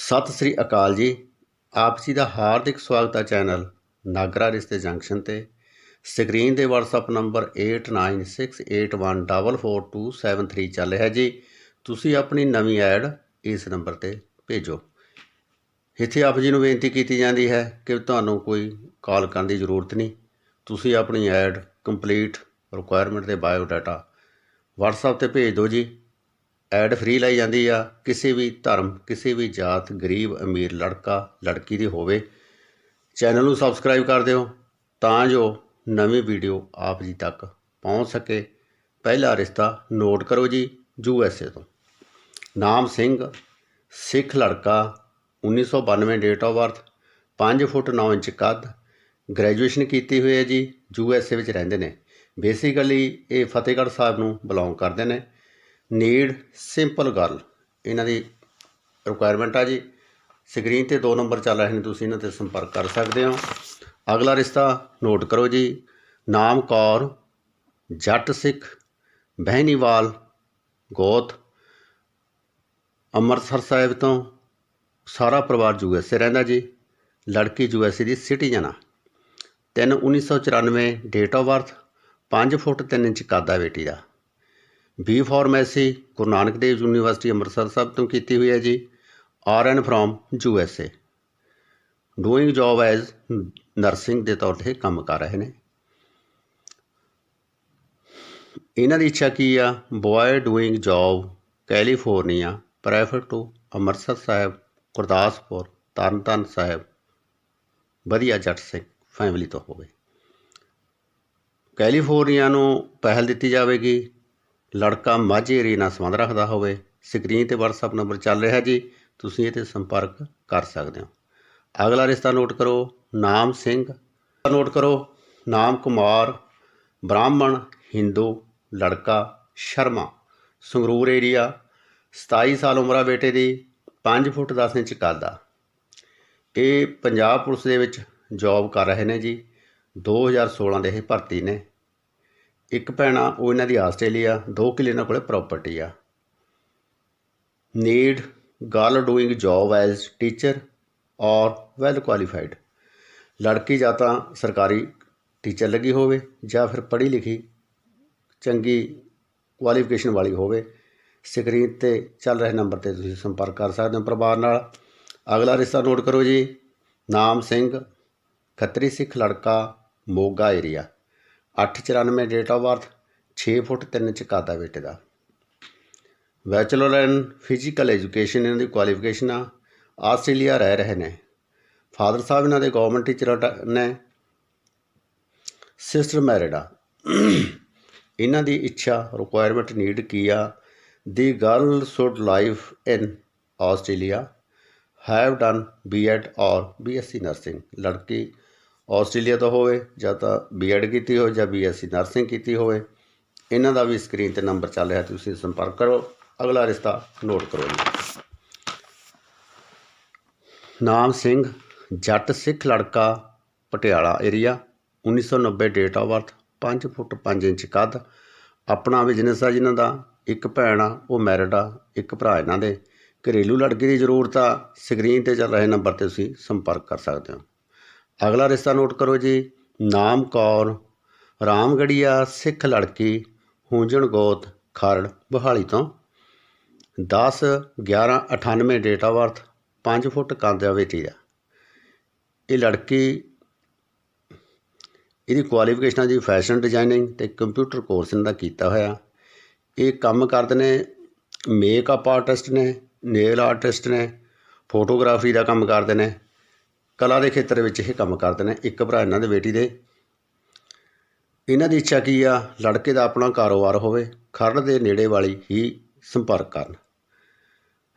ਸਤਿ ਸ੍ਰੀ ਅਕਾਲ ਜੀ। ਆਪ ਜੀ ਦਾ ਹਾਰਦਿਕ ਸਵਾਗਤ ਹੈ ਚੈਨਲ ਨਾਗਰਾ ਰਿਸ਼ਤੇ ਜੰਕਸ਼ਨ ਤੇ। ਸਕਰੀਨ ਦੇ WhatsApp ਨੰਬਰ 8968144273 ਚੱਲ ਰਿਹਾ ਜੀ। ਤੁਸੀਂ ਆਪਣੀ ਨਵੀਂ ਐਡ ਇਸ ਨੰਬਰ ਤੇ ਭੇਜੋ। ਇੱਥੇ ਆਪ ਜੀ ਨੂੰ ਬੇਨਤੀ ਕੀਤੀ ਜਾਂਦੀ ਹੈ ਕਿ ਤੁਹਾਨੂੰ ਕੋਈ ਕਾਲ ਕਰਨ ਦੀ ਜ਼ਰੂਰਤ ਨਹੀਂ। ਤੁਸੀਂ ਆਪਣੀ ਐਡ ਕੰਪਲੀਟ ਰਿਕੁਆਇਰਮੈਂਟ ਦੇ ਬਾਇਓ ਡਾਟਾ WhatsApp ਤੇ ਭੇਜ ਦਿਓ ਜੀ। ਐਡ ਫ੍ਰੀ ਲਾਈ ਜਾਂਦੀ ਆ। ਕਿਸੇ ਵੀ ਧਰਮ, ਕਿਸੇ ਵੀ ਜਾਤ, ਗਰੀਬ, ਅਮੀਰ, ਲੜਕਾ, ਲੜਕੀ ਦੀ ਹੋਵੇ, ਚੈਨਲ ਨੂੰ ਸਬਸਕ੍ਰਾਈਬ ਕਰ ਦਿਓ ਤਾਂ ਜੋ ਨਵੀਂ ਵੀਡੀਓ ਆਪ ਜੀ ਤੱਕ ਪਹੁੰਚ ਸਕੇ। ਪਹਿਲਾ ਰਿਸ਼ਤਾ ਨੋਟ ਕਰੋ ਜੀ, ਯੂ ਐਸ ਏ ਤੋਂ। ਨਾਮ ਸਿੰਘ, ਸਿੱਖ ਲੜਕਾ 1992 date of birth 5 foot 9 inch ਕੱਦ ਗ੍ਰੈਜੂਏਸ਼ਨ ਕੀਤੀ ਹੋਈ ਹੈ ਜੀ, ਯੂ ਐਸ ਏ ਵਿੱਚ ਰਹਿੰਦੇ ਨੇ। ਬੇਸਿਕਲੀ ਇਹ ਫਤਿਹਗੜ੍ਹ ਸਾਹਿਬ ਨੂੰ ਬਿਲੋਂਗ ਕਰਦੇ ਨੇ। ਨੀਡ ਸਿੰਪਲ ਗਰਲ ਇਹਨਾਂ ਦੀ ਰਿਕੁਆਇਰਮੈਂਟ ਆ ਜੀ। ਸਕਰੀਨ ਤੇ ਦੋ ਨੰਬਰ ਚੱਲ ਰਹੇ ਨੇ, ਤੁਸੀਂ ਇਹਨਾਂ ਤੇ ਸੰਪਰਕ ਕਰ ਸਕਦੇ ਹੋ। ਅਗਲਾ ਰਿਸ਼ਤਾ ਨੋਟ ਕਰੋ ਜੀ। ਨਾਮ ਕੌਰ, ਜੱਟ ਸਿੱਖ, ਬਹਿਨੀਵਾਲ, ਗੋਤ, ਅੰਮ੍ਰਿਤਸਰ ਸਾਹਿਬ ਤੋਂ ਸਾਰਾ ਪਰਿਵਾਰ ਯੂਐਸਏ ਰਹਿੰਦਾ ਜੀ। ਲੜਕੀ ਯੂਐਸਏ ਦੀ ਸਿਟੀਜ਼ਨ ਆ। 3 1994 date of birth 5 foot 3 inch ਕਾਦਾ ਬੇਟੀ ਦਾ। B pharmacy Guru Nanak Dev university Amritsar Sahib ਤੋਂ ਕੀਤੀ ਹੋਈ ਹੈ ਜੀ। R N from U S A. Doing job as nursing ਦੇ ਤੌਰ ਤੇ ਕੰਮ ਕਰ ਰਹੇ ਨੇ। ਇਹਨਾਂ ਦੀ ਇੱਛਾ ਕੀ ਆ? Boy doing job California prefer to Amritsar Sahib, Gurdaspur, Tarn Taran Sahib. ਵਧੀਆ ਜੱਟ ਸਿੰਘ ਫੈਮਿਲੀ ਤੋਂ ਹੋਵੇ। ਕੈਲੀਫੋਰਨੀਆ ਨੂੰ ਪਹਿਲ ਦਿੱਤੀ ਜਾਵੇਗੀ। ਲੜਕਾ ਮਾਝੇ ਏਰੀਏ ਨਾਲ ਸੰਬੰਧ ਰੱਖਦਾ ਹੋਵੇ, ਸਕਰੀਨ ਤੇ WhatsApp ਨੰਬਰ ਚੱਲ ਰਿਹਾ ਜੀ, ਤੁਸੀਂ ਇਹ ਤੇ ਸੰਪਰਕ ਕਰ ਸਕਦੇ ਹੋ। ਅਗਲਾ ਰਿਸ਼ਤਾ ਨੋਟ ਕਰੋ, ਨਾਮ ਸਿੰਘ। ਨੋਟ ਕਰੋ, ਨਾਮ ਕੁਮਾਰ, ਬ੍ਰਾਹਮਣ, ਹਿੰਦੂ, ਲੜਕਾ, ਸ਼ਰਮਾ। ਸੰਗਰੂਰ ਏਰੀਆ 27 ਸਾਲ ਉਮਰ ਬੇਟੇ ਦੀ 5 ਫੁੱਟ 10 ਇੰਚ ਕੱਦ ਆ। ਇਹ ਪੰਜਾਬ ਪੁਲਿਸ ਦੇ ਵਿੱਚ ਜੌਬ ਕਰ ਰਹੇ ਨੇ ਜੀ 2016 ਦੇ ਇਹ ਭਰਤੀ ਨੇ। ਇੱਕ ਭੈਣਾ ਉਹ ਇਹਨਾਂ ਦੀ ਆਸਟ੍ਰੇਲੀਆ ਦੋ ਕਿੱਲੇ ਇਹਨਾਂ ਕੋਲੇ ਪ੍ਰਾਪਰਟੀ ਆ। Need girl doing job as teacher or well qualified ਲੜਕੀ ਜਾਂ ਤਾਂ ਸਰਕਾਰੀ ਟੀਚਰ ਲੱਗੀ ਹੋਵੇ ਜਾਂ ਫਿਰ ਪੜ੍ਹੀ ਲਿਖੀ ਚੰਗੀ ਕੁਆਲੀਫਿਕੇਸ਼ਨ ਵਾਲੀ ਹੋਵੇ। ਸਕਰੀਨ ਤੇ ਚੱਲ ਰਹੇ ਨੰਬਰ ਤੇ ਤੁਸੀਂ ਸੰਪਰਕ ਕਰ ਸਕਦੇ ਹੋ ਪਰਿਵਾਰ ਨਾਲ। ਅਗਲਾ ਰਿਸ਼ਤਾ ਨੋਟ ਕਰੋ ਜੀ। ਨਾਮ ਸਿੰਘ, ਖੱਤਰੀ ਸਿੱਖ ਲੜਕਾ, Moga area 894 date of birth 6 foot 3 'ਚ ਕਾਦਾ ਬੇਟੇ ਦਾ। ਬੈਚਲਰ ਇਨ ਫਿਜ਼ੀਕਲ ਐਜੂਕੇਸ਼ਨ ਇਹਨਾਂ ਦੀ ਕੁਆਲੀਫਿਕੇਸ਼ਨ ਆ। ਆਸਟ੍ਰੇਲੀਆ ਰਹਿ ਰਹੇ ਨੇ। ਫਾਦਰ ਸਾਹਿਬ ਇਹਨਾਂ ਦੇ ਗਵਰਨਮੈਂਟ ਟੀਚਰ ਨੇ। ਸਿਸਟਰ ਮੈਰਿਡ ਆ। ਇਹਨਾਂ ਦੀ ਇੱਛਾ ਰਿਕੁਆਇਰਮੈਂਟ ਨੀਡ ਕੀ ਆ? The girl should life in Australia have done B Ed or B Sc nursing ਲੜਕੀ ਆਸਟ੍ਰੇਲੀਆ ਤੋਂ ਹੋਵੇ ਜਾਂ ਤਾਂ ਬੀਐਡ ਕੀਤੀ ਹੋਵੇ ਜਾਂ ਬੀਐਸਸੀ ਨਰਸਿੰਗ ਕੀਤੀ ਹੋਵੇ, ਇਹਨਾਂ ਦਾ ਵੀ ਸਕਰੀਨ ਤੇ ਨੰਬਰ ਚੱਲ ਰਿਹਾ, ਤੁਸੀਂ ਸੰਪਰਕ ਕਰੋ। ਅਗਲਾ ਰਿਸ਼ਤਾ ਨੋਟ ਕਰੋ ਜੀ। ਨਾਮ ਸਿੰਘ, ਜੱਟ ਸਿੱਖ ਲੜਕਾ, Patiala area 1990 date of birth 5 foot 5 inch ਕੱਦ। ਆਪਣਾ ਬਿਜ਼ਨਸ ਆ ਜਿਨ੍ਹਾਂ ਦਾ, ਇੱਕ ਭੈਣ ਆ, ਉਹ ਮੈਰਿਡ ਆ, ਇੱਕ ਭਰਾ ਇਹਨਾਂ ਦੇ। ਘਰੇਲੂ ਲੜਕੀ ਦੀ ਜ਼ਰੂਰਤ ਆ, ਸਕਰੀਨ ਤੇ ਚੱਲ ਰਹੇ ਨੰਬਰ ਤੇ ਤੁਸੀਂ ਸੰਪਰਕ ਕਰ ਸਕਦੇ ਹੋ। ਅਗਲਾ ਰਿਸ਼ਤਾ ਨੋਟ ਕਰੋ ਜੀ। ਨਾਮ ਕੌਰ, ਰਾਮਗੜੀਆ, ਸਿੱਖ ਲੜਕੀ ਹੂੰਜਣ ਗੋਤ, ਖਰੜ, ਬਹਾਲੀ ਤੋਂ। 10 11 98 ਡੇਟ ਆਫ ਬਰਥ 5 ਫੁੱਟ ਕੰਦ ਆ ਇਹ ਲੜਕੀ, ਇਹਦੀ ਕੁਆਲੀਫਿਕੇਸ਼ਨਾਂ ਜੀ ਫੈਸ਼ਨ ਡਿਜ਼ਾਈਨਿੰਗ ਤੇ ਕੰਪਿਊਟਰ ਕੋਰਸ ਇਹਨਾਂ ਦਾ ਕੀਤਾ ਹੋਇਆ। ਇਹ ਕੰਮ ਕਰਦੇ ਨੇ ਮੇਕਅਪ ਆਰਟਿਸਟ ਨੇ ਨੇਲ ਆਰਟਿਸਟ ਨੇ ਫੋਟੋਗ੍ਰਾਫੀ ਦਾ ਕੰਮ ਕਰਦੇ ਨੇ। ਕਲਾ ਦੇ ਖੇਤਰ ਵਿੱਚ ਇਹ ਕੰਮ ਕਰਦੇ ਨੇ। ਇੱਕ ਭਰਾ ਇਹਨਾਂ ਦੇ ਬੇਟੀ ਦੇ। ਇਹਨਾਂ ਦੀ ਇੱਛਾ ਕੀ ਆ? ਲੜਕੇ ਦਾ ਆਪਣਾ ਕਾਰੋਬਾਰ ਹੋਵੇ। ਖਰੜ ਦੇ ਨੇੜੇ ਵਾਲੀ ਹੀ ਸੰਪਰਕ ਕਰਨ।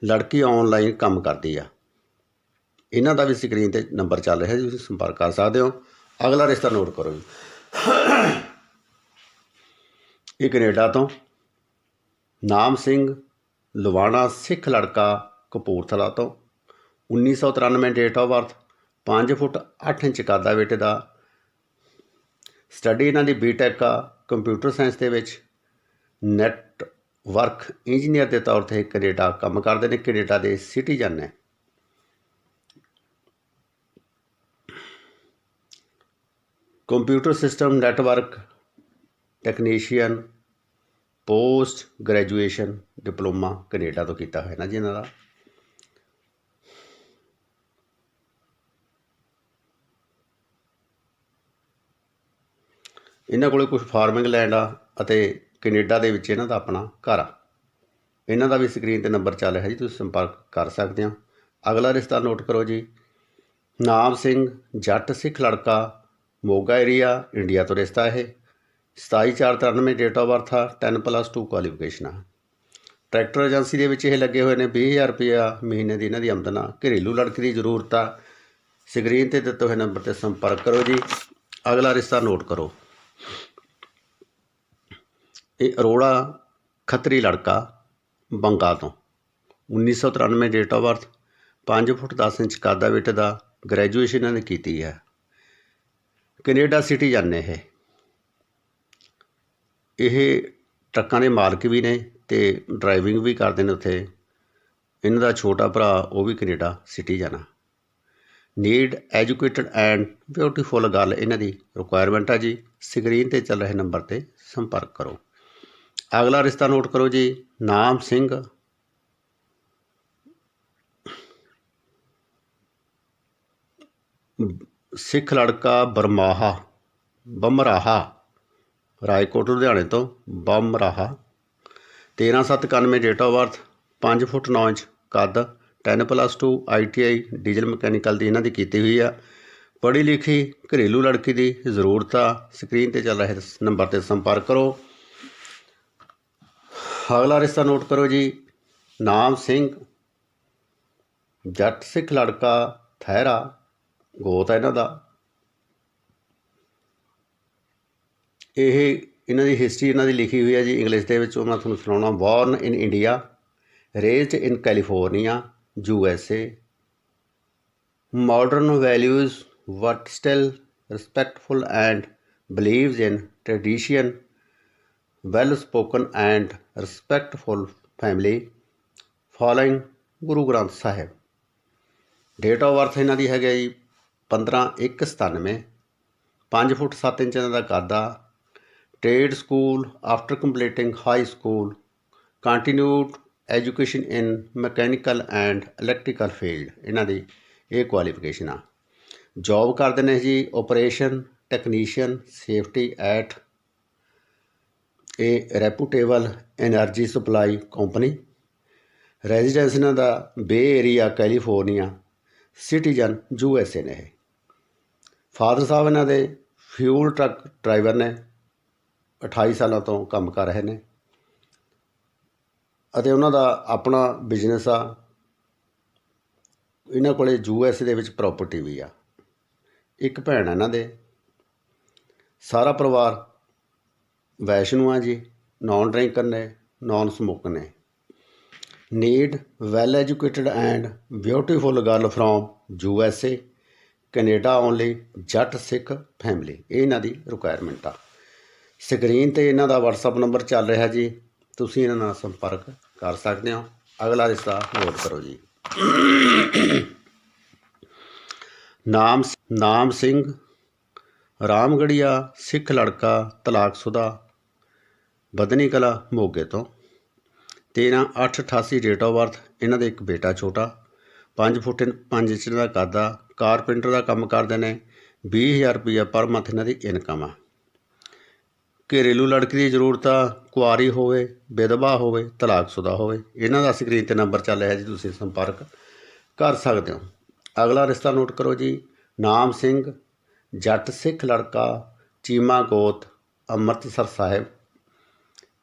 ਲੜਕੀ ਆਨਲਾਈਨ ਕੰਮ ਕਰਦੀ ਆ। ਇਹਨਾਂ ਦਾ ਵੀ ਸਕਰੀਨ ਤੇ ਨੰਬਰ ਚੱਲ ਰਿਹਾ ਜੀ ਤੁਸੀਂ ਸੰਪਰਕ ਕਰ ਸਕਦੇ ਹੋ। ਅਗਲਾ ਰਿਸ਼ਤਾ ਨੋਟ ਕਰੋ ਜੀ। ਇਹ ਕੈਨੇਡਾ ਤੋਂ। ਨਾਮ ਸਿੰਘ ਲਵਾਣਾ ਸਿੱਖ ਲੜਕਾ ਕਪੂਰਥਲਾ ਤੋਂ। 1993 date of birth 5 foot 8 inch ਕੱਦ ਬੇਟੇ ਦਾ। ਸਟੱਡੀ ਇਹਨਾਂ ਦੀ ਬੀਟੈਕ ਆ ਕੰਪਿਊਟਰ ਸਾਇੰਸ ਦੇ ਵਿੱਚ। ਨੈਟ ਵਰਕ ਇੰਜੀਨੀਅਰ ਦੇ ਤੌਰ ਤੇ ਕੈਨੇਡਾ ਕੰਮ ਕਰਦੇ ਨੇ ਕੈਨੇਡਾ ਦੇ ਸਿਟੀਜ਼ਨ ਨੇ। Computer system network technician post graduation diploma Canada ਤੋਂ ਕੀਤਾ ਹੋਇਆ ਨਾ ਜੀ ਇਹਨਾਂ ਦਾ। ਇਹਨਾਂ ਕੋਲੇ ਕੁਝ ਫਾਰਮਿੰਗ ਲੈਂਡ ਆ ਅਤੇ ਕੈਨੇਡਾ ਦੇ ਵਿੱਚ ਇਹਨਾਂ ਦਾ ਆਪਣਾ ਘਰ ਆ। ਇਹਨਾਂ ਦਾ ਵੀ ਸਕਰੀਨ ਤੇ ਨੰਬਰ ਚੱਲ ਰਿਹਾ ਜੀ, ਤੁਸੀਂ ਸੰਪਰਕ ਕਰ ਸਕਦੇ ਹੋ ਅਗਲਾ ਰਿਸ਼ਤਾ ਨੋਟ ਕਰੋ ਜੀ। ਨਾਮ ਸਿੰਘ, ਜੱਟ, ਸਿੱਖ ਲੜਕਾ, ਮੋਗਾ ਏਰੀਆ ਇੰਡੀਆ ਤੋਂ ਰਿਸ਼ਤਾ ਇਹ। 27493 ਡੇਟ ਆਫ ਬਰਥ ਆ 10 ਪਲੱਸ 2 ਕੁਆਲੀਫਿਕੇਸ਼ਨ ਆ। ਟਰੈਕਟਰ ਏਜੰਸੀ ਦੇ ਵਿੱਚ ਇਹ ਲੱਗੇ ਹੋਏ ਨੇ 20000 ਰੁਪਇਆ ਮਹੀਨੇ ਦੀ ਇਹਨਾਂ ਦੀ ਆਮਦਨ ਆ। ਘਰੇਲੂ ਲੜਕੀ ਦੀ ਜ਼ਰੂਰਤ ਆ। ਸਕਰੀਨ ਤੇ ਦਿੱਤੇ ਹੋਏ ਨੰਬਰ ਤੇ ਸੰਪਰਕ ਕਰੋ ਜੀ। ਅਗਲਾ ਰਿਸ਼ਤਾ ਨੋਟ ਕਰੋ। ਇਹ ਅਰੋੜਾ ਖੱਤਰੀ ਲੜਕਾ ਬੰਗਾ ਤੋਂ। 1993 date of birth 5 foot 10 inch ਕਾਦਾ ਵਿਟ ਦਾ ਗ੍ਰੈਜੂਏਸ਼ਨ ਇਹਨਾਂ ਨੇ ਕੀਤੀ ਹੈ। ਕੈਨੇਡਾ ਸਿਟੀ ਜਾਂਦੇ ਇਹ। ਇਹ ਟਰੱਕਾਂ ਦੇ ਮਾਲਕ ਵੀ ਨੇ ਤੇ ਡਰਾਈਵਿੰਗ ਵੀ ਕਰਦੇ ਨੇ ਉੱਥੇ। ਇਹਨਾਂ ਦਾ ਛੋਟਾ ਭਰਾ, ਉਹ ਵੀ ਕੈਨੇਡਾ ਸਿਟੀ ਜਾਣਾ। ਨੀਡ, ਐਜੂਕੇਟਡ ਐਂਡ ਬਿਊਟੀਫੁਲ ਗੱਲ ਇਹਨਾਂ ਦੀ ਰਿਕੁਆਇਰਮੈਂਟ ਆ ਜੀ। ਸਕਰੀਨ ਤੇ ਚੱਲ ਰਹੇ ਨੰਬਰ ਤੇ ਸੰਪਰਕ ਕਰੋ। ਅਗਲਾ ਰਿਸ਼ਤਾ ਨੋਟ ਕਰੋ ਜੀ। ਨਾਮ ਸਿੰਘ। ਸਿੱਖ ਲੜਕਾ ਬਰਮਾਹਾ, ਬਮਰਾਹਾ, ਰਾਏਕੋਟ, ਲੁਧਿਆਣੇ ਤੋਂ Bamraha. 13791 date of birth 5 foot 9 inch, ਕੱਦ 10 ਪਲੱਸ 2 ਆਈਟੀਆਈ ਡੀਜ਼ਲ ਮਕੈਨੀਕਲ ਦੀ ਇਹਨਾਂ ਦੀ ਕੀਤੀ ਹੋਈ ਆ। ਪੜ੍ਹੀ ਲਿਖੀ ਘਰੇਲੂ ਲੜਕੀ ਦੀ ਜ਼ਰੂਰਤ ਆ। ਸਕਰੀਨ ਤੇ ਚੱਲ ਰਹੇ ਨੰਬਰ ਤੇ ਸੰਪਰਕ ਕਰੋ। ਅਗਲਾ ਰਿਸ਼ਤਾ ਨੋਟ ਕਰੋ ਜੀ। ਨਾਮ ਸਿੰਘ। ਜੱਟ ਸਿੱਖ ਲੜਕਾ ਥਹਿਰਾ ਗੋਤ ਹੈ ਇਹਨਾਂ ਦਾ। ਇਹ ਇਹਨਾਂ ਦੀ ਹਿਸਟਰੀ ਇਹਨਾਂ ਦੀ ਲਿਖੀ ਹੋਈ ਹੈ ਜੀ। ਇੰਗਲਿਸ਼ ਦੇ ਵਿੱਚ ਉਹ ਮੈਂ ਤੁਹਾਨੂੰ ਸੁਣਾਉਣਾ। Born in India raised in California U S A modern values but still respectful and believes in tradition well spoken and respectful family following Guru Granth Sahib date of birth ਇਹਨਾਂ ਦੀ ਹੈਗਾ ਜੀ 15 1 97 5 ਫੁੱਟ 7 ਇੰਚ ਦਾ ਕਾਦਾ trade school after completing high school continued education in mechanical and electrical field, ਇਹਨਾਂ ਦੀ ਇਹ qualification ਆ। ਜੌਬ ਕਰਦੇ ਨੇ ਜੀ operation technician safety at a reputable energy supply company residence ਇਹਨਾਂ ਦਾ bay area California citizen U S A ਨੇ ਇਹ। ਫਾਦਰ ਸਾਹਿਬ ਇਹਨਾਂ ਦੇ ਫਿਊਲ ਟਰੱਕ ਡਰਾਈਵਰ ਨੇ 28 ਸਾਲਾਂ ਤੋਂ ਕੰਮ ਕਰ ਰਹੇ ਨੇ। ਅਤੇ ਉਹਨਾਂ ਦਾ ਆਪਣਾ ਬਿਜ਼ਨਸ ਆ। ਇਹਨਾਂ ਕੋਲੇ ਯੂ ਐਸ ਦੇ ਵਿੱਚ ਪ੍ਰਾਪਰਟੀ ਵੀ ਆ। ਇੱਕ ਭੈਣ ਆ ਇਹਨਾਂ ਦੇ। ਸਾਰਾ ਪਰਿਵਾਰ ਵੈਸ਼ਨੂ ਆ ਜੀ ਨਾਨ ਡਰਿੰਕਰ ਨੇ ਨਾਨ ਸਮੋਕ ਨੇ। Need well educated and beautiful girl from U S A Canada only Jatt Sikh family ਇਹ ਇਹਨਾਂ ਦੀ ਰਿਕੁਆਇਰਮੈਂਟ ਆ। ਸਕਰੀਨ ਤੇ ਇਹਨਾਂ ਦਾ WhatsApp ਨੰਬਰ ਚੱਲ ਰਿਹਾ ਜੀ। ਤੁਸੀਂ ਇਹਨਾਂ ਨਾਲ ਸੰਪਰਕ ਕਰ ਸਕਦੇ ਹੋ। ਅਗਲਾ ਰਿਸ਼ਤਾ ਨੋਟ ਕਰੋ ਜੀ। ਨਾਮ ਨਾਮ ਸਿੰਘ, ਰਾਮਗੜੀਆ, ਸਿੱਖ ਲੜਕਾ, ਤਲਾਕਸ਼ੁਦਾ, ਬਦਨੀ ਕਲਾ, ਮੋਗੇ ਤੋਂ। 13 8 88 ਡੇਟ ਆਫ ਬਰਥ ਇਹਨਾਂ ਦੇ ਇੱਕ ਬੇਟਾ ਛੋਟਾ। 5 ਫੁੱਟ 5 ਇੰਚ ਦਾ ਕਾਦਾ। ਕਾਰਪੈਂਟਰ ਦਾ ਕੰਮ ਕਰਦੇ ਨੇ। 20000 ਰੁਪਇਆ ਪਰ ਮੰਥ ਇਹਨਾਂ ਦੀ ਇਨਕਮ ਆ। ਘਰੇਲੂ ਲੜਕੀ ਦੀ ਜ਼ਰੂਰਤ ਆ, ਕੁਆਰੀ ਹੋਵੇ, ਵਿਧਵਾ ਹੋਵੇ, ਤਲਾਕਸ਼ੁਦਾ ਹੋਵੇ। ਇਹਨਾਂ ਦਾ ਸਕਰੀਨ ਤੇ ਨੰਬਰ ਚੱਲ ਰਿਹਾ ਜੀ, ਤੁਸੀਂ ਸੰਪਰਕ ਕਰ ਸਕਦੇ ਹੋ। ਅਗਲਾ ਰਿਸ਼ਤਾ ਨੋਟ ਕਰੋ ਜੀ। ਨਾਮ ਸਿੰਘ, ਜੱਟ ਸਿੱਖ ਲੜਕਾ, ਚੀਮਾ ਗੋਤ, Amritsar Sahib.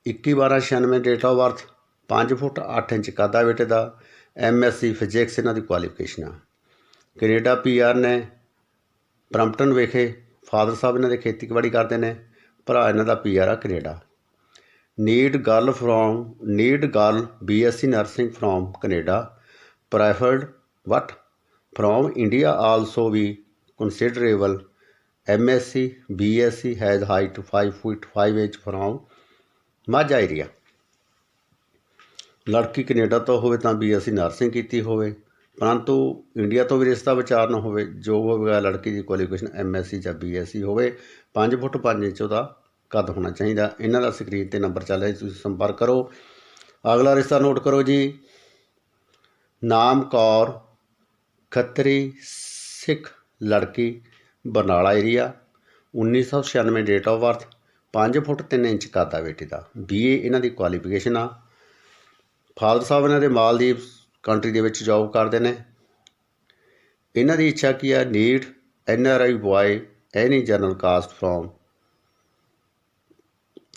21/12/96 date of birth 5 foot 8 inch ਕਾਦਾ ਬੇਟੇ ਦਾ ਐਮਐਸਸੀ ਫਿਜ਼ਿਕਸ ਇਹਨਾਂ ਦੀ ਕੁਆਲੀਫਿਕੇਸ਼ਨ ਆ। ਕੈਨੇਡਾ ਪੀਆਰ ਨੇ ਬ੍ਰੈਂਪਟਨ ਵਿਖੇ, ਫਾਦਰ ਸਾਹਿਬ ਇਹਨਾਂ ਦੇ ਖੇਤੀਬਾੜੀ ਕਰਦੇ ਨੇ। ਭਰਾ ਇਹਨਾਂ ਦਾ ਪੀਆਰ ਆ Canada. Need girl from need girl B Sc nursing from Canada. preferred but from India also we considerable MSc BSc has height 5 feet 5 inch from Majha area ਲੜਕੀ ਕੈਨੇਡਾ ਤੋਂ ਹੋਵੇ ਤਾਂ ਬੀਐਸਸੀ ਨਰਸਿੰਗ ਕੀਤੀ ਹੋਵੇ। ਪਰੰਤੂ India ਤੋਂ ਵੀ ਰਿਸ਼ਤਾ ਵਿਚਾਰ ਨਾ ਹੋਵੇ, ਜੋ ਹੋਵੇਗਾ ਲੜਕੀ ਦੀ ਕੁਆਲੀਫਿਕੇਸ਼ਨ ਐਮਐਸਸੀ ਜਾਂ ਬੀਐਸਸੀ ਹੋਵੇ। 5 ਫੁੱਟ 5 ਇੰਚ ਉਹਦਾ ਕੱਦ ਹੋਣਾ ਚਾਹੀਦਾ। ਇਹਨਾਂ ਦਾ ਸਕਰੀਨ ਤੇ ਨੰਬਰ ਚੱਲ ਰਿਹਾ ਤੁਸੀਂ ਸੰਪਰਕ ਕਰੋ। ਅਗਲਾ ਰਿਸ਼ਤਾ ਨੋਟ ਕਰੋ ਜੀ। ਨਾਮ ਕੌਰ, ਖੱਤਰੀ ਸਿੱਖ ਲੜਕੀ, Barnala area 1996 date of birth 5 foot 3 inch ਕੱਦ ਆ ਬੇਟੀ ਦਾ। ਬੀਏ ਇਹਨਾਂ ਦੀ ਕੁਆਲੀਫਿਕੇਸ਼ਨ ਆ। ਫਾਦਰ ਸਾਹਿਬ ਇਹਨਾਂ ਦੇ ਮਾਲਦੀਵ ਕੰਟਰੀ ਦੇ ਵਿੱਚ ਜੌਬ ਕਰਦੇ ਨੇ। ਇਹਨਾਂ ਦੀ ਇੱਛਾ ਕੀ ਆ? Need N R I boy any general caste from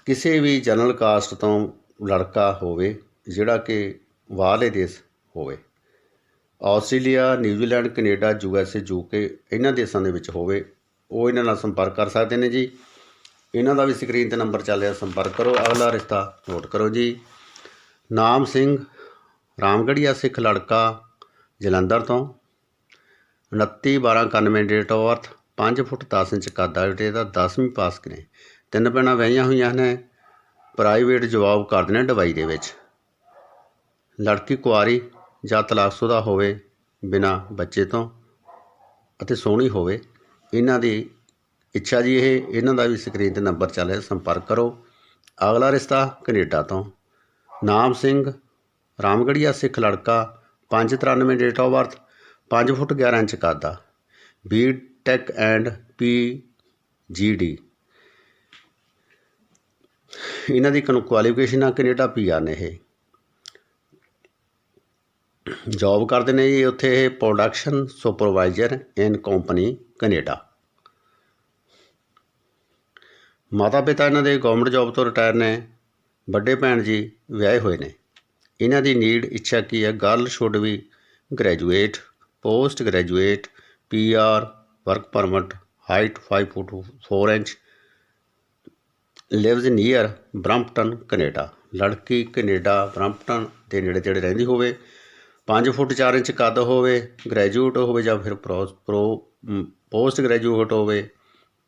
ਕਿਸੇ ਵੀ ਜਨਰਲ ਕਾਸਟ ਤੋਂ ਲੜਕਾ ਹੋਵੇ, ਜਿਹੜਾ ਕਿ ਬਾਹਰਲੇ ਦੇਸ਼ ਹੋਵੇ, Australia, New Zealand, Canada, U S A UK ਇਹਨਾਂ ਦੇਸ਼ਾਂ ਦੇ ਵਿੱਚ ਹੋਵੇ, ਉਹ ਇਹਨਾਂ ਨਾਲ ਸੰਪਰਕ ਕਰ ਸਕਦੇ ਨੇ ਜੀ। ਇਹਨਾਂ ਦਾ ਵੀ ਸਕਰੀਨ ਤੇ ਨੰਬਰ ਚੱਲ ਰਿਹਾ, ਸੰਪਰਕ ਕਰੋ। ਅਗਲਾ ਰਿਸ਼ਤਾ ਨੋਟ ਕਰੋ ਜੀ। ਨਾਮ ਸਿੰਘ ਰਾਮਗੜੀਆ ਸਿੱਖ ਲੜਕਾ, ਜਲੰਧਰ ਤੋਂ। 29 12 91 date of birth 5 foot 10 inch ਕੱਦ ਆ ਬੇਟੇ ਦਾ 10ਵੀਂ ਪਾਸ ਕਰੇ। ਤਿੰਨ ਭੈਣਾਂ ਵਹੀਆਂ ਹੋਈਆਂ ਨੇ ਪ੍ਰਾਈਵੇਟ ਜਵਾਬ ਕਰਦੇ ਨੇ ਦੁਬਈ ਦੇ ਵਿੱਚ। ਲੜਕੀ ਕੁਆਰੀ ਜਾਂ ਤਲਾਕਸ਼ੁਦਾ ਹੋਵੇ ਬਿਨਾ ਬੱਚੇ ਤੋਂ ਅਤੇ ਸੋਹਣੀ ਹੋਵੇ, ਇਹਨਾਂ ਦੀ ਇੱਛਾ ਜੀ ਇਹ, ਇਹਨਾਂ ਦਾ ਵੀ ਸਕਰੀਨ ਤੇ ਨੰਬਰ ਚੱਲ ਰਿਹਾ, ਸੰਪਰਕ ਕਰੋ। ਅਗਲਾ ਰਿਸ਼ਤਾ ਕੈਨੇਡਾ ਤੋਂ। ਨਾਮ ਸਿੰਘ ਰਾਮਗੜੀਆ ਸਿੱਖ ਲੜਕਾ 593 date of birth 5 foot 11 inch ਕੱਦ। ਆ B tech and P G D ਇਹਨਾਂ ਦੀ ਕੁਆਲੀਫਿਕੇਸ਼ਨ ਆ, ਕੈਨੇਡਾ ਪੀਆਰ ਨੇ ਇਹ। ਜੌਬ ਕਰਦੇ ਨੇ ਜੀ ਉੱਥੇ ਇਹ production supervisor in company Canada. ਮਾਤਾ ਪਿਤਾ ਇਹਨਾਂ ਦੇ ਗਵਰਨਮੈਂਟ ਜੌਬ ਤੋਂ ਰਿਟਾਇਰ ਨੇ, ਵੱਡੇ ਭੈਣ ਜੀ ਵਿਆਹੇ ਹੋਏ ਨੇ। ਇਹਨਾਂ ਦੀ ਨੀਡ ਇੱਛਾ ਕੀ ਹੈ girl should be graduate post graduate PR work permit height 5 foot 4 inch lives near Brampton Canada ਲੜਕੀ ਕੈਨੇਡਾ ਬ੍ਰੈਂਪਟਨ ਦੇ ਨੇੜੇ ਤੇੜੇ ਰਹਿੰਦੀ ਹੋਵੇ 5 ਫੁੱਟ 4 ਇੰਚ ਕੱਦ ਹੋਵੇ ਗ੍ਰੈਜੂਏਟ ਹੋਵੇ ਜਾਂ ਫਿਰ ਪ੍ਰੋ ਪ੍ਰੋ ਪੋਸਟ ਗ੍ਰੈਜੂਏਟ ਹੋਵੇ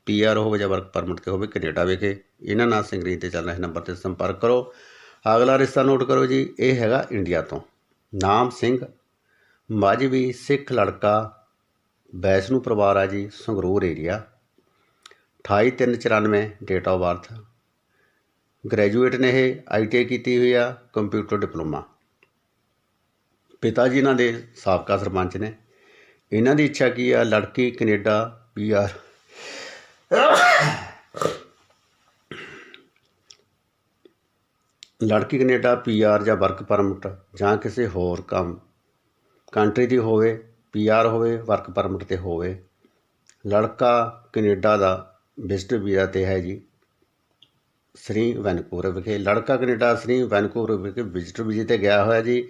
ਪੀਆਰ ਹੋਵੇ ਜਾਂ ਵਰਕ ਪਰਮਿਟ ਤੇ ਹੋਵੇ ਕੈਨੇਡਾ ਵਿਖੇ, ਇਹਨਾਂ ਨਾਲ ਸਕਰੀਨ ਤੇ ਚੱਲ ਰਹੇ ਨੰਬਰ ਤੇ ਸੰਪਰਕ ਕਰੋ। ਅਗਲਾ ਰਿਸ਼ਤਾ ਨੋਟ ਕਰੋ ਜੀ, ਇਹ ਹੈਗਾ ਇੰਡੀਆ ਤੋਂ। ਨਾਮ ਸਿੰਘ, ਮਾਝਵੀ ਸਿੱਖ ਲੜਕਾ, ਵੈਸ਼ਨੂ ਪਰਿਵਾਰ ਆ ਜੀ, Sangrur area 28394 date of birth graduate ਨੇ ਇਹ ਆਈਟੀਆਈ ਕੀਤੀ ਹੋਈ ਆ, ਕੰਪਿਊਟਰ ਡਿਪਲੋਮਾ। ਪਿਤਾ ਜੀ ਇਹਨਾਂ ਦੇ ਸਾਬਕਾ ਸਰਪੰਚ ਨੇ। ਇਹਨਾਂ ਦੀ ਇੱਛਾ ਕੀ ਆ, ਲੜਕੀ ਕੈਨੇਡਾ ਪੀਆਰ ਲੜਕੀ ਕੈਨੇਡਾ ਪੀਆਰ ਜਾਂ ਵਰਕ ਪਰਮਿਟ ਜਾਂ ਕਿਸੇ ਹੋਰ ਕੰਮ, ਕੰਟਰੀ ਦੀ ਹੋਵੇ ਪੀਆਰ ਹੋਵੇ, ਵਰਕ ਪਰਮਿਟ ਤੇ ਹੋਵੇ। ਲੜਕਾ ਕੈਨੇਡਾ ਦਾ ਵਿਜ਼ਟਰ ਵੀਜ਼ਾ ਤੇ ਹੈ ਜੀ। ਸ੍ਰੀ ਵੈਨਕੂਵਰ ਵਿਖੇ, ਲੜਕਾ ਕੈਨੇਡਾ ਸ੍ਰੀ ਵੈਨਕੂਵਰ ਵਿਖੇ ਵਿਜ਼ਟਰ ਵੀਜ਼ੇ ਤੇ ਗਿਆ ਹੋਇਆ ਜੀ।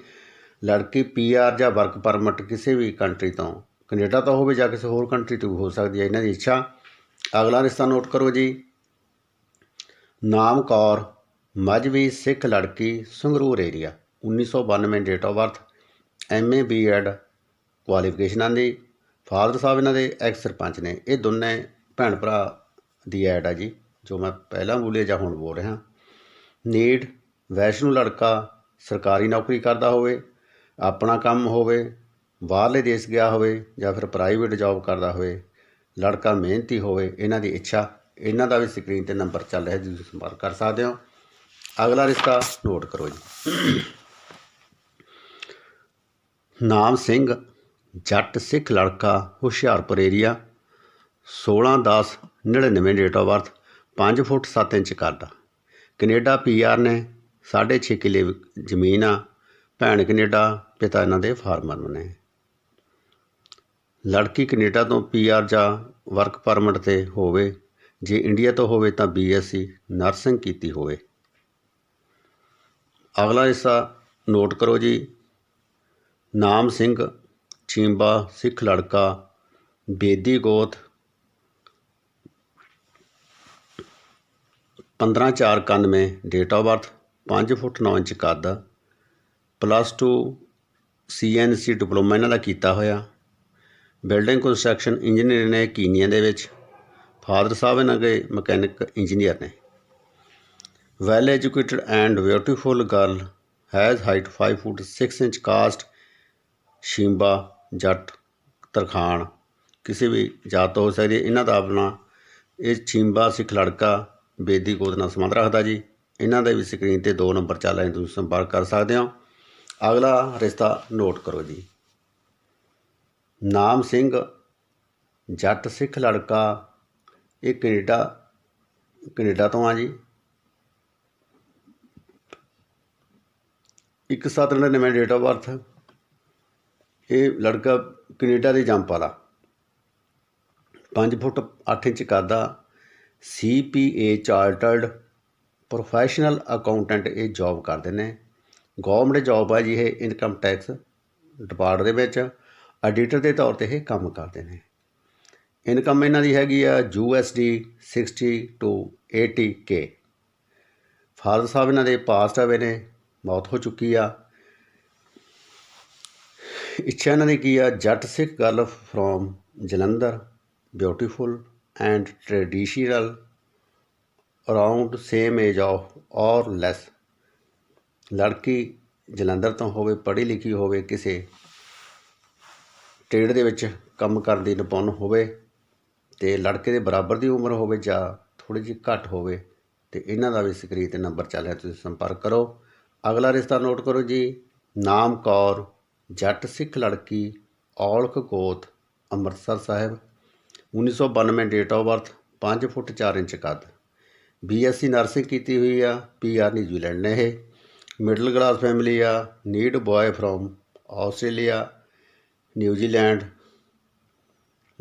ਲੜਕੀ ਪੀਆਰ ਜਾਂ ਵਰਕ ਪਰਮਿਟ ਕਿਸੇ ਵੀ ਕੰਟਰੀ ਤੋਂ, ਕੈਨੇਡਾ ਤੋਂ ਹੋਵੇ ਜਾਂ ਕਿਸੇ ਹੋਰ ਕੰਟਰੀ ਤੋਂ ਹੋ ਸਕਦੀ ਹੈ, ਇਹਨਾਂ ਦੀ ਇੱਛਾ। ਅਗਲਾ ਰਿਸ਼ਤਾ ਨੋਟ ਕਰੋ ਜੀ। ਨਾਮ ਕੌਰ ਮਜਵੀ ਸਿੱਖ ਲੜਕੀ, Sangrur area 1992 date of birth MA BEd ਕੁਆਲੀਫਿਕੇਸ਼ਨਾਂ ਦੀ ਫਾਦਰ ਸਾਹਿਬ ਇਹਨਾਂ ਦੇ ਐਕਸ ਸਰਪੰਚ ਨੇ, ਇਹ ਦੋਨੇ ਭੈਣ ਭਰਾ ਦੀ ਐਡ ਆ ਜੀ। ਜੋ ਮੈਂ ਪਹਿਲਾਂ ਬੋਲਿਆ ਜਾਂ ਹੁਣ ਬੋਲ ਰਿਹਾ। ਨੀਡ ਵੈਸ਼ਨੂ ਲੜਕਾ, ਸਰਕਾਰੀ ਨੌਕਰੀ ਕਰਦਾ ਹੋਵੇ, ਆਪਣਾ ਕੰਮ ਹੋਵੇ, ਬਾਹਰਲੇ ਦੇਸ਼ ਗਿਆ ਹੋਵੇ ਜਾਂ ਫਿਰ ਪ੍ਰਾਈਵੇਟ ਜੌਬ ਕਰਦਾ ਹੋਵੇ, ਲੜਕਾ ਮਿਹਨਤੀ ਹੋਵੇ, ਇਹਨਾਂ ਦੀ ਇੱਛਾ, ਇਹਨਾਂ ਦਾ ਵੀ ਸਕਰੀਨ ਤੇ ਨੰਬਰ ਚੱਲ ਰਿਹਾ ਜੀ ਤੁਸੀਂ ਸੰਪਰਕ ਕਰ ਸਕਦੇ ਹੋ। ਅਗਲਾ ਰਿਸ਼ਤਾ ਨੋਟ ਕਰੋ ਜੀ। ਨਾਮ ਸਿੰਘ, ਜੱਟ ਸਿੱਖ ਲੜਕਾ, Hoshiarpur area 16 10 99 date of birth ਪੰਜ ਫੁੱਟ ਸੱਤ ਇੰਚ ਕੱਦ ਕੈਨੇਡਾ ਪੀਆਰ ਨੇ 6.5 ਕਿੱਲੇ ਜ਼ਮੀਨ ਆ। ਭੈਣ ਕਨੇਡਾ, ਪਿਤਾ ਇਹਨਾਂ ਦੇ ਫਾਰਮਰ ਨੇ ਲੜਕੀ ਕਨੇਡਾ ਤੋਂ ਪੀਆਰ ਜਾਂ ਵਰਕ ਪਰਮਿਟ ਤੇ ਹੋਵੇ, ਜੇ ਇੰਡੀਆ ਤੋਂ ਹੋਵੇ ਤਾਂ ਬੀਐਸਸੀ ਨਰਸਿੰਗ ਕੀਤੀ ਹੋਵੇ। ਅਗਲਾ ਹਿੱਸਾ ਨੋਟ ਕਰੋ ਜੀ। ਨਾਮ ਸਿੰਘ ਚੀਂਬਾ ਸਿੱਖ ਲੜਕਾ, ਬੇਦੀ ਗੋਤ 15491 ਡੇਟ ਆਫ ਬਰਥ 5 ਫੁੱਟ ਨੌ ਇੰਚ ਕੱਦ plus two C 2 C diploma ਇਹਨਾਂ ਦਾ ਕੀਤਾ ਹੋਇਆ। ਬਿਲਡਿੰਗ ਕੰਸਟਰਕਸ਼ਨ ਇੰਜੀਨੀਅਰ ਨੇ ਕੀਨੀਆ ਦੇ ਵਿੱਚ। ਫਾਦਰ ਸਾਹਿਬ ਇਹਨਾਂ ਦੇ ਮਕੈਨਿਕ ਇੰਜੀਨੀਅਰ ਨੇ। Well educated and beautiful girl has height 5 foot 6 inch caste ਸ਼ਿੰਬਾ ਜੱਟ ਤਰਖਾਣ। ਕਿਸੇ ਵੀ ਜਾਤ ਤੋਂ ਹੋ ਸਕਦੀ ਹੈ। ਇਹਨਾਂ ਦਾ ਆਪਣਾ ਇਹ ਛਿੰਬਾ ਸਿੱਖ ਲੜਕਾ ਬੇਦੀ ਗੋਦ ਨਾਲ ਸੰਬੰਧ ਰੱਖਦਾ ਜੀ। ਇਹਨਾਂ ਦੇ ਵੀ ਸਕਰੀਨ ਤੇ ਦੋ ਨੰਬਰ ਚੱਲ ਰਹੇ ਤੁਸੀਂ ਸੰਪਰਕ ਕਰ ਸਕਦੇ ਹੋ। ਅਗਲਾ ਰਿਸ਼ਤਾ ਨੋਟ ਕਰੋ ਜੀ। ਨਾਮ ਸਿੰਘ, ਜੱਟ ਸਿੱਖ ਲੜਕਾ, ਇਹ ਕੈਨੇਡਾ ਕੈਨੇਡਾ ਤੋਂ ਆ ਜੀ। ਇੱਕ ਸੱਤ ਨੜਿਨਵੇਂ ਡੇਟ ਆਫ ਬਰਥ ਇਹ ਲੜਕਾ ਕੈਨੇਡਾ ਦੇ ਜੰਪ ਵਾਲਾ। 5 ਫੁੱਟ 8 ਇੰਚ ਕੱਦ ਆ ਸੀਪੀਏ ਚਾਰਟਰਡ ਪ੍ਰੋਫੈਸ਼ਨਲ ਅਕਾਊਂਟੈਂਟ ਇਹ ਜੋਬ ਕਰਦੇ ਨੇ। ਗਵਰਨਮੈਂਟ ਜੋਬ ਆ ਜੀ ਇਹ ਇਨਕਮ ਟੈਕਸ ਡਿਪਾਰਟ ਦੇ ਵਿੱਚ। ਐਡੀਟਰ ਦੇ ਤੌਰ ਤੇ ਇਹ ਕੰਮ ਕਰਦੇ ਨੇ। ਇਨਕਮ ਇਹਨਾਂ ਦੀ ਹੈਗੀ ਆ USD 60 ਟੂ 80 ਕੇ। ਫਾਦਰ ਸਾਹਿਬ ਇਹਨਾਂ ਦੇ ਪਾਸਟ ਆਵੇ ਨੇ, ਮੌਤ ਹੋ ਚੁੱਕੀ ਆ। ਇੱਛਾ ਇਹਨਾਂ ਦੀ ਕੀ ਆ, ਜੱਟ ਸਿੱਖ girl from Jalandhar, beautiful. And traditional, around same age of, or less. ਲੜਕੀ ਜਲੰਧਰ ਤੋਂ ਹੋਵੇ, ਪੜ੍ਹੀ ਲਿਖੀ ਹੋਵੇ, ਕਿਸੇ ਟ੍ਰੇਡ ਦੇ ਵਿੱਚ ਕੰਮ ਕਰਨ ਦੀ ਨਿਪੁੰਨ ਹੋਵੇ, ਤੇ ਲੜਕੇ ਦੇ ਬਰਾਬਰ ਦੀ ਉਮਰ ਹੋਵੇ ਜਾਂ ਥੋੜੀ ਜਿਹੀ ਘੱਟ ਹੋਵੇ, ਤੇ ਇਹਨਾਂ ਦਾ ਵੀ ਸਕਰੀਨ ਤੇ ਨੰਬਰ ਚੱਲ ਰਿਹਾ, ਤੁਸੀਂ ਸੰਪਰਕ ਕਰੋ। ਅਗਲਾ ਰਿਸ਼ਤਾ ਨੋਟ ਕਰੋ ਜੀ ਨਾਮ ਕੌਰ ਜੱਟ ਸਿੱਖ ਲੜਕੀ ਔਲਖ ਗੋਤ Amritsar Sahib. 1992 date of birth 5 foot 4 inch ਕੱਦ। ਬੀਐਸਸੀ ਨਰਸਿੰਗ ਕੀਤੀ ਹੋਈ ਆ ਪੀਆਰ ਨਿਊਜ਼ੀਲੈਂਡ ਨੇ ਇਹ। ਮਿਡਲ ਕਲਾਸ ਫੈਮਿਲੀ ਆ need boy from Australia New Zealand.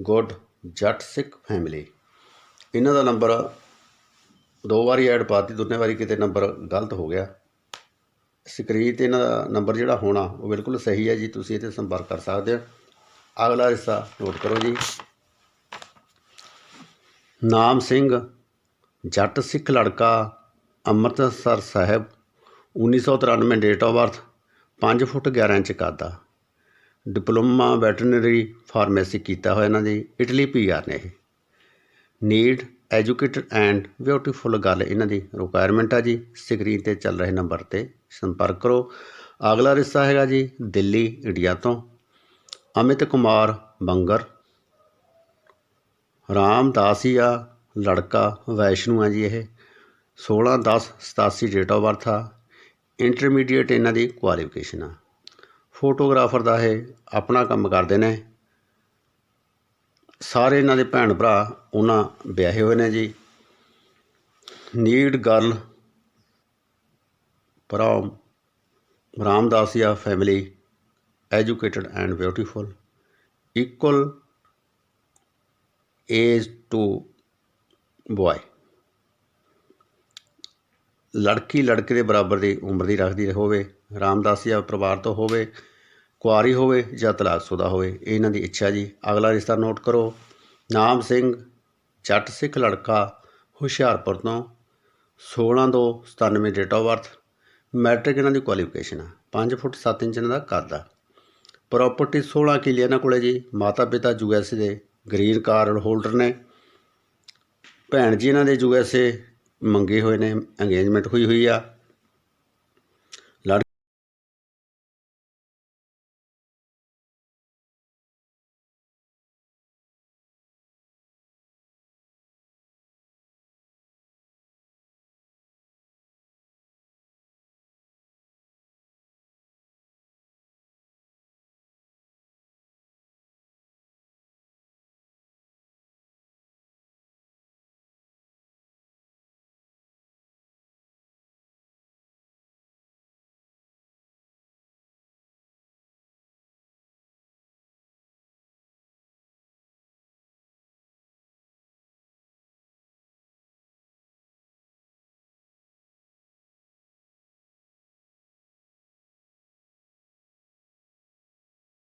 Good Jatt Sikh family ਇਹਨਾਂ ਦਾ ਨੰਬਰ ਦੋ ਵਾਰੀ ਐਡ ਪਾਤੀ ਦੋਨੇ ਵਾਰੀ ਕਿਤੇ ਨੰਬਰ ਗਲਤ ਹੋ ਗਿਆ। ਸਕਰੀਨ ਤੇ ਇਹਨਾਂ ਦਾ ਨੰਬਰ ਜਿਹੜਾ ਹੋਣਾ, ਉਹ ਬਿਲਕੁਲ ਸਹੀ ਹੈ ਜੀ, ਤੁਸੀਂ ਇਹ 'ਤੇ ਸੰਪਰਕ ਕਰ ਸਕਦੇ ਹੋ। ਅਗਲਾ ਹਿੱਸਾ ਨੋਟ ਕਰੋ ਜੀ। ਨਾਮ ਸਿੰਘ, ਜੱਟ ਸਿੱਖ ਲੜਕਾ, Amritsar Sahib 1993 date of birth 5 foot 11 inch ਕੱਦ। ਡਿਪਲੋਮਾ ਵੈਟਰਨਰੀ ਫਾਰਮੇਸੀ ਕੀਤਾ ਹੋਇਆ ਇਹਨਾਂ ਦੀ, ਇਟਲੀ ਪੀਆਰ ਨੇ ਇਹ। ਨੀਡ, ਐਜੂਕੇਟਡ ਐਂਡ ਬਿਊਟੀਫੁਲ ਗੱਲ ਇਹਨਾਂ ਦੀ ਰਿਕੁਆਇਰਮੈਂਟ ਆ ਜੀ, ਸਕਰੀਨ ਤੇ ਚੱਲ ਰਹੇ ਨੰਬਰ ਤੇ ਸੰਪਰਕ ਕਰੋ। ਅਗਲਾ ਰਿਸ਼ਤਾ ਹੈਗਾ ਜੀ, ਦਿੱਲੀ, ਇੰਡੀਆ ਤੋਂ। ਅਮਿਤ ਕੁਮਾਰ, ਬੰਗਰ। ਰਾਮ ਆ, ਲੜਕਾ, ਵੈਸ਼ਨੂੰ ਆ ਜੀ ਇਹ। 16 10 87 ਡੇਟ ਆਫ ਬਰਥ ਆ। ਇੰਟਰਮੀਡੀਏਟ ਇਹਨਾਂ ਦੀ ਕੁਆਲੀਫਿਕੇਸ਼ਨ ਆ। ਫੋਟੋਗ੍ਰਾਫਰ ਦਾ ਇਹ ਆਪਣਾ ਕੰਮ ਕਰਦੇ ਨੇ। ਸਾਰੇ ਇਹਨਾਂ ਦੇ ਭੈਣ ਭਰਾ ਉਹਨਾਂ ਵਿਆਹੇ ਹੋਏ ਨੇ ਜੀ। Need girl from Ramdasia family educated and beautiful equal age to boy ਲੜਕੀ ਲੜਕੇ ਦੇ ਬਰਾਬਰ ਦੀ ਉਮਰ ਦੀ ਰੱਖਦੀ ਹੋਵੇ ਰਾਮਦਾਸੀਆ ਪਰਿਵਾਰ ਤੋਂ ਹੋਵੇ, ਕੁਆਰੀ ਹੋਵੇ ਜਾਂ ਤਲਾਕਸ਼ੁਦਾ ਹੋਵੇ ਇਹ ਇਹਨਾਂ ਦੀ ਇੱਛਾ ਜੀ। ਅਗਲਾ ਰਿਸ਼ਤਾ ਨੋਟ ਕਰੋ। ਨਾਮ ਸਿੰਘ, ਜੱਟ ਸਿੱਖ ਲੜਕਾ, ਹੁਸ਼ਿਆਰਪੁਰ ਤੋਂ 16 ਤੋਂ 97 ਡੇਟ ਆਫ ਬਰਥ ਮੈਟ੍ਰਿਕ ਇਹਨਾਂ ਦੀ ਕੁਆਲੀਫਿਕੇਸ਼ਨ ਆ। 5 ਫੁੱਟ 7 ਇੰਚ ਇਹਨਾਂ ਦਾ ਕੱਦ ਆ ਪ੍ਰਾਪਰਟੀ 16 ਕਿੱਲੇ ਇਹਨਾਂ ਕੋਲੇ ਜੀ। ਮਾਤਾ ਪਿਤਾ ਯੂਐਸਏ ਦੇ ਗਰੀਨ ਕਾਰਡ ਹੋਲਡਰ ਨੇ। ਭੈਣ ਜੀ ਇਹਨਾਂ ਦੇ ਜੋ ਐਸ ਏ ਮੰਗੇ ਹੋਏ ਨੇ ਅੰਗੇਜਮੈਂਟ ਹੋਈ ਹੋਈ ਆ।